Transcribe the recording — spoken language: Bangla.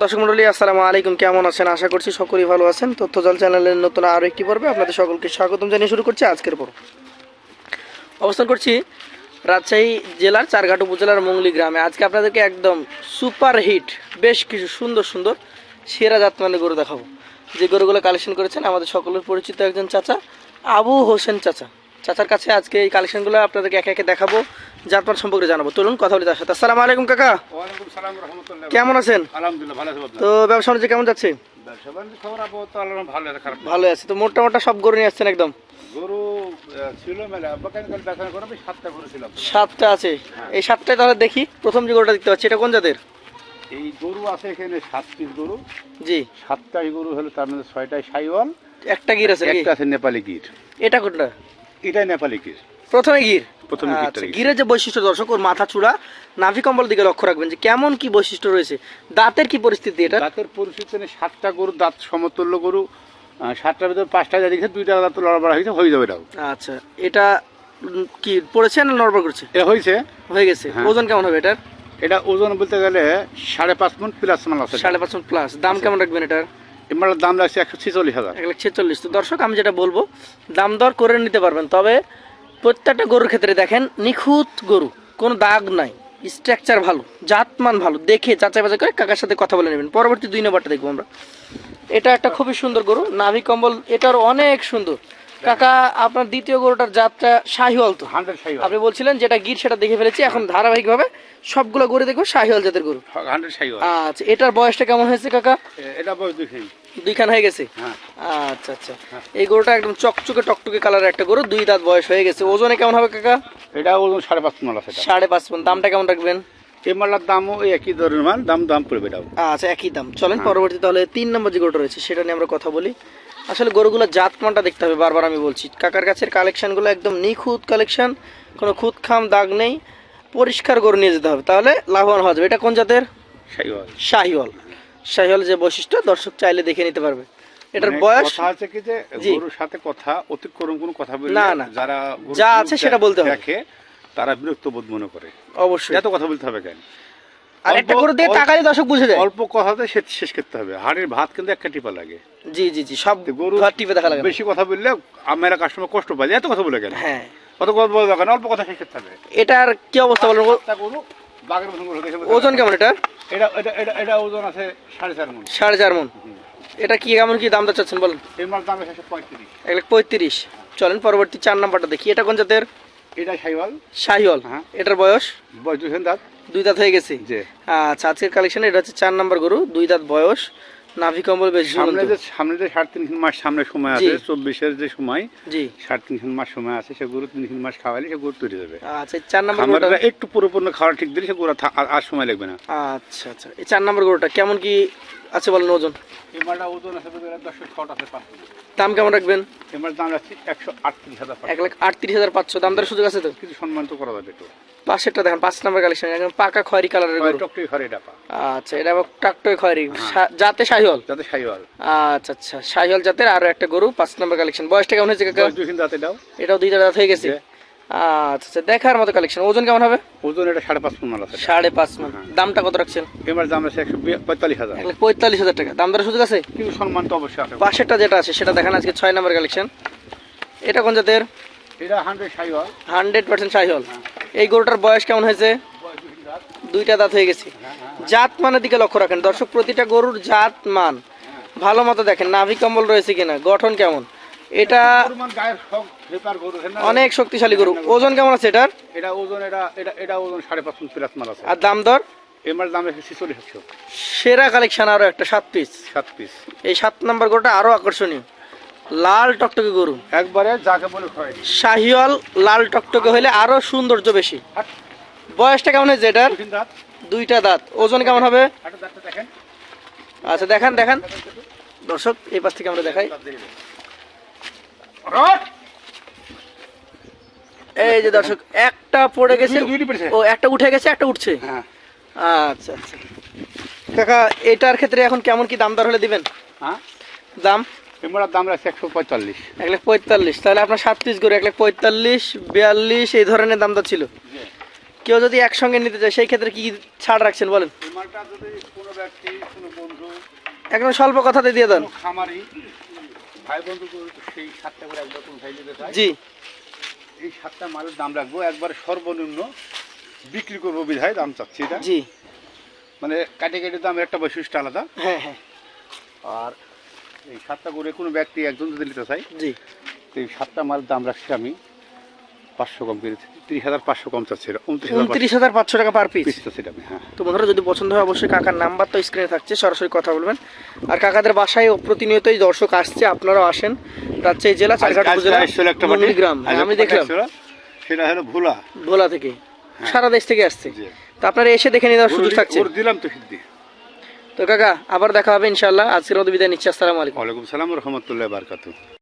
দর্শক মন্ডলী, আসসালামু আলাইকুম। কেমন আছেন? আশা করছি সকলেই ভালো আছেন। তথ্য জল চ্যানেলের নতুন আরও একটি পর্বে আপনাদের সকলকে স্বাগতম জানিয়ে শুরু করছি আজকের পর্ব। অবস্থান করছি রাজশাহী জেলার চারঘাট উপজেলার মঙ্গলি গ্রামে। আজকে আপনাদেরকে একদম সুপার হিট, বেশ কিছু সুন্দর সুন্দর, সেরা জাতমানের গরু দেখাবো। যে গরুগুলো কালেকশন করেছেন, আমাদের সকলের পরিচিত একজন চাচা, আবু হোসেন চাচা। চাচার কাছে আজকে এই কালেকশনগুলো আপনাদেরকে একে একে দেখাবো জাতমান সম্পর্কে জানাব। চলুন কথা বলি তার সাথে। আসসালামু আলাইকুম কাকা। কেমন আছেন? তো ব্যবসা বাণিজ্য কেমন যাচ্ছে? ভালো আছে তো মোটা মোটা সব গরু নিয়ে আসছেন একদম? সাতটা আছে। এই সাতটায় তাহলে দেখি প্রথম যে গরুটা দেখতে পাচ্ছি এটা কোন জাতের? এই গরু আছে এখানে সাত পিস গরু। জি। সাতটাই গরু হলো তার মধ্যে ছয়টাই সাইওয়াল। একটা গির আছে একটা আছে নেপালি গির। এটা কোনটা? এটাই নেপালি গির। প্রথমে গির? প্রথমে আচ্ছা। গিরের যে বৈশিষ্ট্য দর্শক ওর মাথা চূড়া নাভি কম্বল দিকে লক্ষ্য রাখবেন যে কেমন কি বৈশিষ্ট্য রয়েছে। দাঁতের কি পরিস্থিতি এটা? দাঁতের পরিস্থিতি সাতটা গরু দাঁত সমতুল্য গরু সাতটার ভিতরে পাঁচটা যা দেখে দুইটা দাঁত লড়াবড়া হয়েছে হয়ে যাবে এটাও। আচ্ছা এটা কি পড়েছে না নড়বড় করছে? এটা হয়েছে। হয়ে গেছে। হ্যাঁ। ওজন কেমন হবে এটার? এটা ওজন বলতে গেলে সাড়ে পাঁচ মন প্লাস মাল আছে। সাড়ে পাঁচ মন প্লাস দাম কেমন রাখবেন এটার? এবার দাম লাগছে একশো ছেচল্লিশ হাজার। এক লাখ ছেচল্লিশ। তো দর্শক, আমি যেটা বলব, দাম দর করে নিতে পারবেন, তবে প্রত্যেকটা গরুর ক্ষেত্রে দেখেন, নিখুঁত গরু, কোনো দাগ নাই স্ট্রাকচার ভালো, জাতমান ভালো, দেখে যাচাই বাছাই করে কাকার সাথে কথা বলে নেবেন। পরবর্তী দুই নম্বরটা দেখব আমরা। এটা একটা খুবই সুন্দর গরু, নাভি কম্বল এটার অনেক সুন্দর। কাকা আপনার দ্বিতীয় গরুটার জাতটা শাহিওয়াল তো? হান্ড্রেড আপনি বলছিলেন যেটা গির সেটা দেখে ফেলেছি। এখন ধারাবাহিকভাবে সবগুলো গরু দেখব শাহিওয়াল জাতের গরু। হান্ড্রেড আচ্ছা এটার বয়সটা কেমন হয়েছে কাকা? এটা বয়স দুইখান। হয়ে গেছে? হ্যাঁ। আচ্ছা আচ্ছা। এই গরুটা একদম চকচকে টকটকে কালারের একটা গরু দুই দাঁত বয়স হয়ে গেছে। ওজনে কেমন হবে কাকা? এটা ওজন সাড়ে পাঁচ মাল আছে সাড়ে পাঁচ মণ দামটা কেমন রাখবেন? এই মালার দামও ওই একই ধরনের মাল দাম দাম পড়বে আচ্ছা একই দাম। চলেন পরবর্তী তাহলে তিন নম্বর যে গরুটা রয়েছে সেটা নিয়ে আমরা কথা বলি। আসলে গরুগুলো জাতমানটা দেখতে হবে বারবার আমি বলছি। কাকার কাছের কালেকশনগুলো একদম নিখুঁত কালেকশন কোনো খুঁত খাম দাগ নেই পরিষ্কার গরু নিয়ে যেতে হবে। তাহলে লাভবান হওয়া যাবে। এটা কোন জাতের? শাহিওয়াল। শাহিওয়াল। যে বৈশিষ্ট্য দর্শক চাইলে দেখে নিতে পারবে। এটার মানে বয়স? কথা আছে কি যে গরুর সাথে কথা অতিক্রম কোনো কথা বললে না, না। যারা যা আছে সেটা বলতে হবে। তারা বিরক্ত বোধ মনে করে। অবশ্যই। এত কথা বলতে হবে কেন? আর একটা গরু দিয়ে তাকালে দর্শক বুঝে যায়। অল্প কথাতে সে শেষ করতে হবে। হাড়ের ভাত কিন্তু একটা টিপা লাগে। জি জি জি সব গরু টিপে দেখা লাগে বেশি কথা বললে আমরা কাস্টমার কষ্ট পাই এত কথা বলে কেন? হ্যাঁ। অত কথা বলে কেন? অল্প কথা শেষ করতে হবে। এটার কি অবস্থা বলব গরু বাঘের মতন ওজন কেমন এটা এটা এটা এটা ওজন আছে সাড়ে চার মন। সাড়ে চার মন। এটা কি কেমন কি চাচ্ছেন বলেন? মাল দাম আছে পঁয়ত্রিশ। এক লাখ পঁয়ত্রিশ। চলেন পরবর্তী চার নাম্বারটা দেখি। এটা কোন জাতের? এটা সাইওয়াল। শাহিওয়াল হ্যাঁ। এটার বয়স? বয়স দুশো দাঁত। দুই দাঁত হয়ে গেছে? যে আচ্ছা আজকের কালেকশন এটা হচ্ছে চার নাম্বার গরু দুই দাঁত বয়স নাভি কম্বল বেশ সামনে যে সামনে যে সাড়ে তিন মাস সামনে সময় আছে চব্বিশের যে সময় জি। সাড়ে তিন মাস সময় আছে সে গরু তিন মাস খাওয়ালে সে গরু তৈরি হবে। আচ্ছা চার নাম্বার গরুটা একটু পরিপূর্ণ খাওয়া ঠিক দিলে সে গরু আর- আর সময় লাগবে না। আচ্ছা আচ্ছা। এই চার নাম্বার গরুটা কেমন কি আছে বলেন ওজন। ওজন আছে দশশো ছট আছে পাঁচ দাম কেমন রাখবেন? এই মাল দাম রাখছি একশো আটত্রিশ হাজার এক লাখ আটত্রিশ হাজার পাঁচশো। দাম সুযোগ আছে তো? কিছু সম্মান তো করা যাবে একটু। পাশেরটা দেখেন পাঁচ নাম্বার কালেকশন। একদম পাকা খয়েরি কালারের গরু। টকটই ঘরে এটা আচ্ছা এটা খয়েরি। জাতে শাহিওয়াল? সাইওয়াল আচ্ছা আচ্ছা। শাহিওয়াল জাতের আরও একটা গরু পাঁচ নাম্বার কালেকশন। বয়সটা কেমন হয়েছে কাকা? দুই দাঁত এটাও এটাও দুইটা দাঁত হয়ে গেছে। আচ্ছা আচ্ছা দেখার মতো কালেকশন ওজন কেমন হবে? ওজন এটা সাড়ে পাঁচ মাল আছে। সাড়ে পাঁচ মান দামটা কত রাখছেন? মাল দাম আছে একশো পঁয়তাল্লিশ হাজার। পঁয়তাল্লিশ হাজার টাকা। দাম দরের সুযোগ আছে? কিন্তু সম্মান তো অবশ্যই আছে। পাশেরটা যেটা আছে সেটা দেখান আজকে ছয় নাম্বার কালেকশন এটা কোন জাতের? এটা hundred Sahiwal. Hundred percent Sahiwal এই গরুটার বয়স কেমন হয়েছে? দুইটা দাঁত হয়ে গেছে। জাত মানের দিকে লক্ষ্য রাখেন। দর্শক প্রতিটা গরুর জাত মান। ভালো মতো দেখেন নাভি কম্বল রয়েছে কিনা গঠন কেমন? এটা না? অনেক শক্তিশালী গরু। ওজন কেমন আছে এটার? এটা ওজন এটা এটা এটা ওজন সাড়ে পাঁচ প্লাস মাল আছে। আর দাম দর? এই মাল দাম সেরা কালেকশন আরও একটা সাত পিস। সাত পিস। এই সাত নাম্বার গরুটা আরও আকর্ষণীয়। লাল টকটকে গরু। একবারে যাকে বলে শাহিওয়াল লাল টকটকে হলে আরও সৌন্দর্য বেশি। বয়সটা কেমন হয়েছে এটার? দাঁত। দুইটা দাঁত। ওজন কেমন হবে? আচ্ছা দেখান দেখান। দর্শক এই পাশ থেকে আমরা দেখাই! এই যে দর্শক একটা পড়ে গেছে। ও একটা উঠে গেছে একটা উঠছে। হ্যাঁ। আচ্ছা আচ্ছা। কাকা এটার ক্ষেত্রে এখন কেমন কি দাম দর হলে দিবেন? হ্যাঁ? দাম? দাম একশো পঁয়তাল্লিশ। এক লাখ পঁয়তাল্লিশ। তাহলে আপনার সাত পিস করে এক লাখ পঁয়তাল্লিশ বিয়াল্লিশ এই ধরনের দাম দর ছিল। কেউ যদি একসঙ্গে নিতে চায় সেই ক্ষেত্রে কি ছাড় রাখছেন বলেন? একদম স্বল্প কথাতে দিয়ে দেন। খামারি ভাই বন্ধু সেই সাতটা করে একবার কোন ভাই নিতে চায় জি। এই সাতটা মালের দাম রাখব। একবার সর্বনিম্ন বিক্রি করব বিধায় দাম চাচ্ছি এটা। জি। মানে কাটে কেটে দামের একটা বৈশিষ্ট্য আলাদা। হ্যাঁ হ্যাঁ। আর এই সাতটা করে কোনো ব্যক্তি একজন যদি নিতে চাই জি। তো এই সাতটা মালের দাম রাখছি আমি পাঁচশো কম পেরেছি তিরিশ হাজার পাঁচশো কম চাচ্ছি উনত্রিশ হাজার পাঁচশো। টাকা পার পিস পিস চাচ্ছি এটা আমি হ্যাঁ। তো বন্ধুরা যদি পছন্দ হয় অবশ্যই কাকার নাম্বার তো স্ক্রিনে থাকছে সরাসরি কথা বলবেন। আর কাকাদের বাসায় প্রতিনিয়তই দর্শক আসছে আপনারাও আসেন। রাজশাহী জেলা চারঘাট উপজেলা। গ্রাম আমি দেখলাম। সেটা হলো ভোলা। ভোলা থেকে। সারা দেশ থেকে আসছে। তো আপনারা এসে দেখে নিয়ে সুযোগ থাকছে। দিলাম তো সিদ্ধি। তো কাকা আবার দেখা হবে ইনশাল্লাহ আজকের মতো বিদায় নিচ্ছি। আসসালামু আলাইকুম। ওয়ালাইকুম সালাম রহমতুল্লাহ বারকাতু